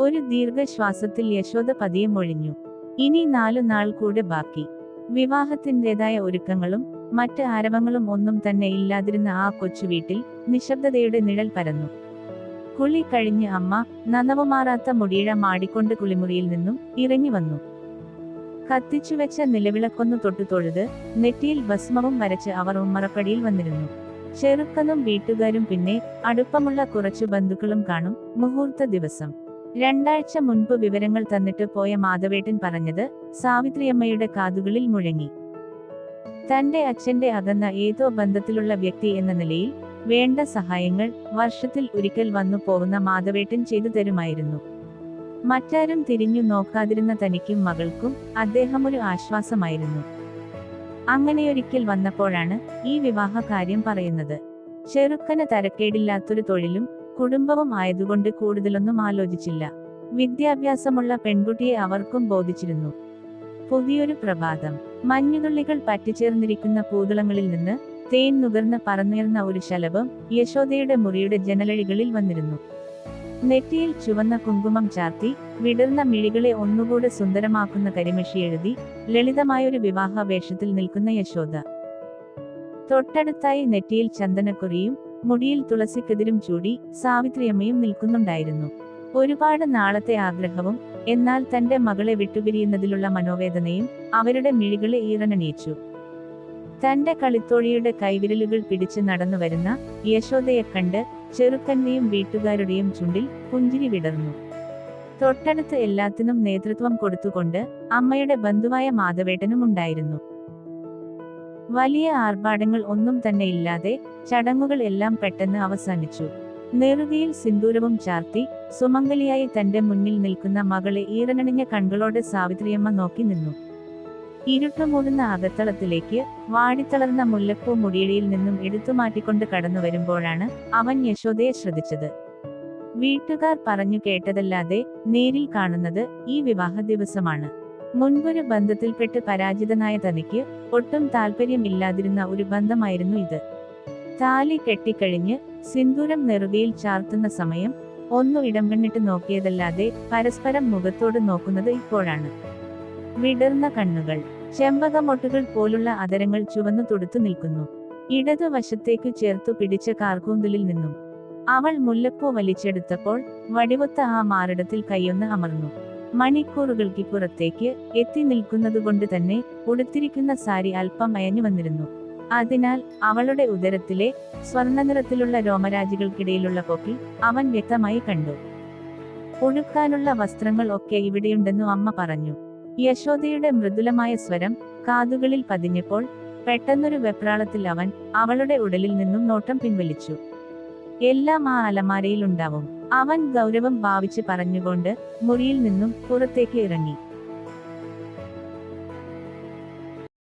ഒരു ദീർഘശ്വാസത്തിൽ യശോദ പതിയെ മൊഴിഞ്ഞു. ഇനി നാലു നാൾ കൂടെ ബാക്കി. വിവാഹത്തിന്റെതായ ഒരുക്കങ്ങളും മറ്റ് ആരവങ്ങളും ഒന്നും തന്നെ ഇല്ലാതിരുന്ന ആ കൊച്ചു വീട്ടിൽ നിശബ്ദതയുടെ നിഴൽ പരന്നു. കുളി കഴിഞ്ഞ് അമ്മ നനവുമാറാത്ത മുടിയിഴ മാടിക്കൊണ്ട് കുളിമുറിയിൽ നിന്നും ഇറങ്ങി വന്നു. കത്തിച്ചുവെച്ച നിലവിളക്കൊന്നു തൊട്ടു തൊഴുത് നെറ്റിയിൽ ഭസ്മവും വരച്ച് അവർ ഉമ്മറപ്പടിയിൽ വന്നിരുന്നു. ചെറുക്കനും വീട്ടുകാരും പിന്നെ അടുപ്പമുള്ള കുറച്ചു ബന്ധുക്കളും കാണും മുഹൂർത്ത ദിവസം. രണ്ടാഴ്ച മുൻപ് വിവരങ്ങൾ തന്നിട്ട് പോയ മാധവേട്ടൻ പറഞ്ഞത് സാവിത്രിയമ്മയുടെ കാതുകളിൽ മുഴങ്ങി. തന്റെ അച്ഛന്റെ അകന്ന ഏതോ ബന്ധത്തിലുള്ള വ്യക്തി എന്ന നിലയിൽ വേണ്ട സഹായങ്ങൾ വർഷത്തിൽ ഒരിക്കൽ വന്നു പോകുന്ന മാധവേട്ടൻ ചെയ്തു തരുമായിരുന്നു. മറ്റാരും തിരിഞ്ഞു നോക്കാതിരുന്ന തനിക്കും മകൾക്കും അദ്ദേഹം ഒരു ആശ്വാസമായിരുന്നു. അങ്ങനെയൊരിക്കൽ വന്നപ്പോഴാണ് ഈ വിവാഹ കാര്യം പറയുന്നത്. ചെറുക്കന് തരക്കേടില്ലാത്തൊരു തൊഴിലും കുടുംബവും ആയതുകൊണ്ട് കൂടുതലൊന്നും ആലോചിച്ചില്ല. വിദ്യാഭ്യാസമുള്ള പെൺകുട്ടിയെ അവർക്കും ബോധിച്ചിരുന്നു. പുതിയൊരു പ്രഭാതം. മഞ്ഞുതുള്ളികൾ പറ്റിച്ചേർന്നിരിക്കുന്ന പൂതളങ്ങളിൽ നിന്ന് തേൻ നുകർന്ന് പറന്നുയർന്ന ഒരു ശലഭം യശോദയുടെ മുറിയുടെ ജനലഴികളിൽ വന്നിരുന്നു. നെറ്റിയിൽ ചുവന്ന കുങ്കുമം ചാർത്തി വിടർന്ന മിഴികളെ ഒന്നുകൂടെ സുന്ദരമാക്കുന്ന കരിമഷി എഴുതി ലളിതമായൊരു വിവാഹ വേഷത്തിൽ നിൽക്കുന്ന യശോദ. തൊട്ടടുത്തായി നെറ്റിയിൽ ചന്ദനക്കുറിയും മുടിയിൽ തുളസിക്കെതിരും ചൂടി സാവിത്രിയമ്മയും നിൽക്കുന്നുണ്ടായിരുന്നു. ഒരുപാട് നാളത്തെ ആഗ്രഹവും എന്നാൽ തന്റെ മകളെ വിട്ടുപിരിയുന്നതിലുള്ള മനോവേദനയും അവരുടെ മിഴികളെ ഈറനണിയിച്ചു. തന്റെ കളിത്തോഴിയുടെ കൈവിരലുകൾ പിടിച്ച് നടന്നു വരുന്ന യശോദയെ കണ്ട് ചെറുക്കന്റെയും വീട്ടുകാരുടെയും ചുണ്ടിൽ പുഞ്ചിരി വിടർന്നു. തൊട്ടടുത്ത് എല്ലാത്തിനും നേതൃത്വം കൊടുത്തുകൊണ്ട് അമ്മയുടെ ബന്ധുവായ മാധവേട്ടനും ഉണ്ടായിരുന്നു വലിയ ആർഭാടങ്ങൾ ഒന്നും തന്നെ ഇല്ലാതെ ചടങ്ങുകൾ എല്ലാം പെട്ടെന്ന് അവസാനിച്ചു. നെറുകയിൽ സിന്ദൂരവും ചാർത്തി സുമംഗലിയായി തന്റെ മുന്നിൽ നിൽക്കുന്ന മകളെ ഈറനണിഞ്ഞ കണ്ണുകളോടെ സാവിത്രിയമ്മ നോക്കി നിന്നു. ഇരുട്ട് മൂടുന്ന അകത്തളത്തിലേക്ക് വാടിത്തളർന്ന മുല്ലപ്പൂ മുടിയിഴയിൽ നിന്നും എടുത്തുമാറ്റിക്കൊണ്ട് കടന്നു വരുമ്പോഴാണ് അവൻ യശോദയെ ശ്രദ്ധിച്ചത്. വീട്ടുകാർ പറഞ്ഞു കേട്ടതല്ലാതെ നേരിൽ കാണുന്നത് ഈ വിവാഹ ദിവസമാണ്. മുൻപൊരു ബന്ധത്തിൽപ്പെട്ട് പരാജിതനായ തനിക്ക് ഒട്ടും താല്പര്യമില്ലാതിരുന്ന ഒരു ബന്ധമായിരുന്നു ഇത്. താലി കെട്ടിക്കഴിഞ്ഞ് സിന്ദൂരം നെറുകയിൽ ചാർത്തുന്ന സമയം ഒന്നു ഇടം കണ്ണിട്ട് നോക്കിയതല്ലാതെ പരസ്പരം മുഖത്തോട് നോക്കുന്നത് ഇപ്പോഴാണ്. വിടർന്ന കണ്ണുകൾ ചെമ്പകമൊട്ടുകൾ പോലുള്ള അതരങ്ങൾ ചുവന്നു തൊടുത്തു നിൽക്കുന്നു. ഇടതുവശത്തേക്ക് ചേർത്തു പിടിച്ച കാർക്കൂന്തലിൽ നിന്നും അവൾ മുല്ലപ്പൂ വലിച്ചെടുത്തപ്പോൾ വടിവൊത്ത ആ മാറിടത്തിൽ കൈയൊന്ന് അമർന്നു. മണിക്കൂറുകൾക്ക് പുറത്തേക്ക് എത്തി നിൽക്കുന്നതുകൊണ്ട് തന്നെ ഉടുത്തിരിക്കുന്ന സാരി അല്പം അയഞ്ഞു വന്നിരുന്നു. അതിനാൽ അവളുടെ ഉദരത്തിലെ സ്വർണനിറത്തിലുള്ള രോമരാജികൾക്കിടയിലുള്ള പൊക്കിൽ അവൻ വ്യക്തമായി കണ്ടു. ഒഴുക്കാനുള്ള വസ്ത്രങ്ങൾ ഒക്കെ ഇവിടെയുണ്ടെന്നു അമ്മ പറഞ്ഞു. യശോദയുടെ മൃദുലമായ സ്വരം കാതുകളിൽ പതിഞ്ഞപ്പോൾ പെട്ടെന്നൊരു വെപ്രാളത്തിൽ അവൻ അവളുടെ ഉടലിൽ നിന്നും നോട്ടം പിൻവലിച്ചു. എല്ലാം ആ അലമാരയിൽ ഉണ്ടാവും. അവൻ ഗൗരവം ഭാവിച്ച് പറഞ്ഞുകൊണ്ട് മുറിയിൽ നിന്നും പുറത്തേക്ക് ഇറങ്ങി.